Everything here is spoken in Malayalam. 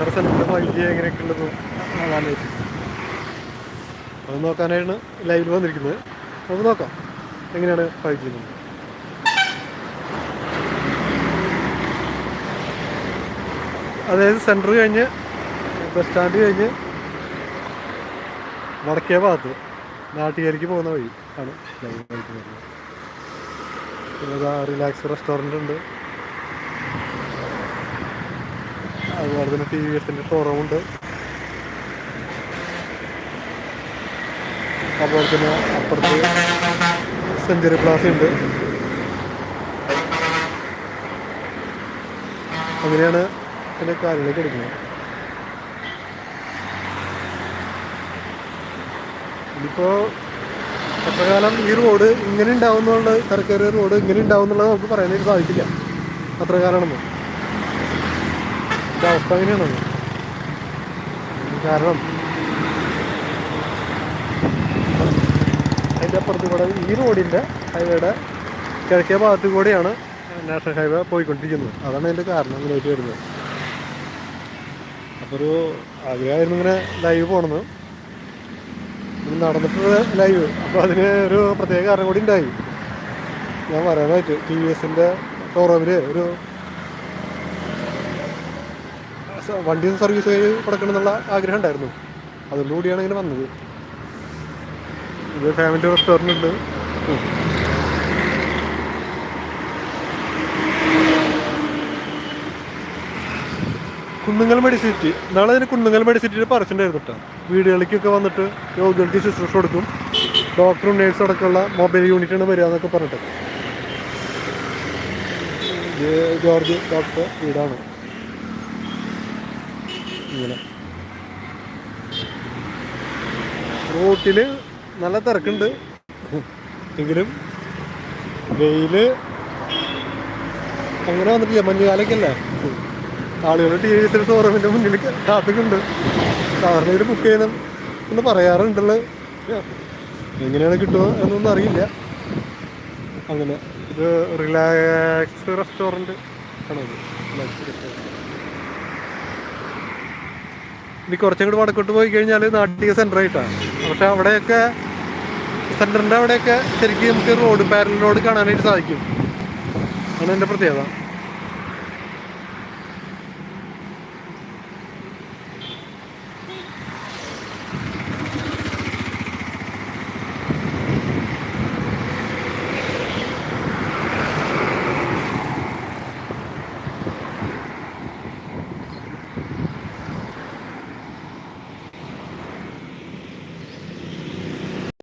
വൈകി എങ്ങനെയൊക്കെ ഉണ്ടെന്ന് കാണാനായിട്ട് അത് നോക്കാനാണ് ലൈവിൽ വന്നിരിക്കുന്നത്. നമുക്ക് നോക്കാം. എങ്ങനെയാണ് ജി അതായത് സെന്റർ കഴിഞ്ഞ് ബസ് സ്റ്റാൻഡ് കഴിഞ്ഞ് വടക്കേ ഭാഗത്ത് നാട്ടുകാരിക്ക് പോകുന്ന വഴി ആണ് ലൈവ് റിലാക്സ് റെസ്റ്റോറന്റ് ഉണ്ട്. അതുപോലെ തന്നെ ടി വി എസിന്റെ ഷോറൂം ഉണ്ട്. അതുപോലെ തന്നെ അപ്പുറത്ത് സെഞ്ചുറി പ്ലാസ ഉണ്ട്. അങ്ങനെയാണ് എന്റെ കാര്യങ്ങളൊക്കെ എടുക്കുന്നത്. ഇനിയിപ്പോൾ എത്ര കാലം ഈ റോഡ് ഇങ്ങനെ ഉണ്ടാവുന്നുള്ള തിരക്കേറിയ റോഡ് ഇങ്ങനെ ഉണ്ടാവുന്നുള്ളത് നമുക്ക് പറയാനായിട്ട് സാധിക്കില്ല അത്ര കാലമാണെന്ന് ഇതിന്റെ അവസ്ഥ അങ്ങനെയാണത് കാരണം അതിന്റെ അപ്പുറത്ത് കൂടെ ഈ റോഡിന്റെ ഹൈവേയുടെ കിഴക്കേ ഭാഗത്ത് കൂടെയാണ് നാഷണൽ ഹൈവേ പോയിക്കൊണ്ടിരിക്കുന്നത്. അതാണ് അതിന്റെ കാരണം അങ്ങനെയായിട്ട് വരുന്നത്. അപ്പോൾ ഒരു ആഗ്രഹമായിരുന്നു ഇങ്ങനെ ലൈവ് പോകണമെന്ന് നടന്നിട്ട് ലൈവ്. അപ്പോൾ അതിന് ഒരു പ്രത്യേക കാരണം കൂടി ഉണ്ടായി. ഞാൻ പറയാനായിട്ട് ടി വി എസിന്റെ ഷോറൂമിൽ ഒരു വണ്ടി സർവീസ് കൊടുക്കണം എന്നുള്ള ആഗ്രഹം ഉണ്ടായിരുന്നു അതിലൂടെയാണ് ഇങ്ങനെ വന്നത്. ഇത് ഫാമിലി റെസ്റ്റോറന്റ് ഉണ്ട്. കുന്നുങ്ങൽ മെഡിസിറ്റി. നാളെ അതിന് കുന്നുങ്ങൽ മെഡിസിറ്റിയുടെ പരസ്യണ്ടായിരുന്നു കേട്ടോ. വീടുകളിലേക്കൊക്കെ വന്നിട്ട് രോഗികൾക്ക് ശുശ്രൂഷ കൊടുക്കും. ഡോക്ടറും നേഴ്സും അടക്കമുള്ള മൊബൈൽ യൂണിറ്റാണ് വരിക എന്നൊക്കെ പറഞ്ഞിട്ട്. ജോർജ് ഡോക്ടർ വീടാണ്. ഇങ്ങനെ. റോട്ടിൽ നല്ല തിരക്കുണ്ട്. എങ്കിലും വെയിൽ അങ്ങനെ വന്നിട്ടില്ല. മഞ്ഞുകാലൊക്കെ അല്ലേ ആളുകൾ ടി വി എസിൽ ഷോറൂമിന്റെ മുന്നിൽ കാത്തുണ്ട് സാറിന് ഇത് ബുക്ക് ചെയ്യണം എന്ന് പറയാറുണ്ടല്ലോ. എങ്ങനെയാണ് കിട്ടുക എന്നൊന്നും അറിയില്ല. അങ്ങനെ. ഇത് റിലാക്സ് റെസ്റ്റോറന്റ് ആണത്. റിലാക്സ് റെസ്റ്റോറന്റ് ഇനി കുറച്ചും കൂടി വടക്കോട്ട് പോയി കഴിഞ്ഞാൽ നാട്ടിക സെന്റർ ആയിട്ടാണ് പക്ഷെ അവിടെയൊക്കെ സെന്ററിന്റെ അവിടെയൊക്കെ ശരിക്കും നമുക്ക് റോഡ് പാരൽ റോഡ് കാണാനായിട്ട് സാധിക്കും. അതാണ് എന്റെ പ്രത്യേകത.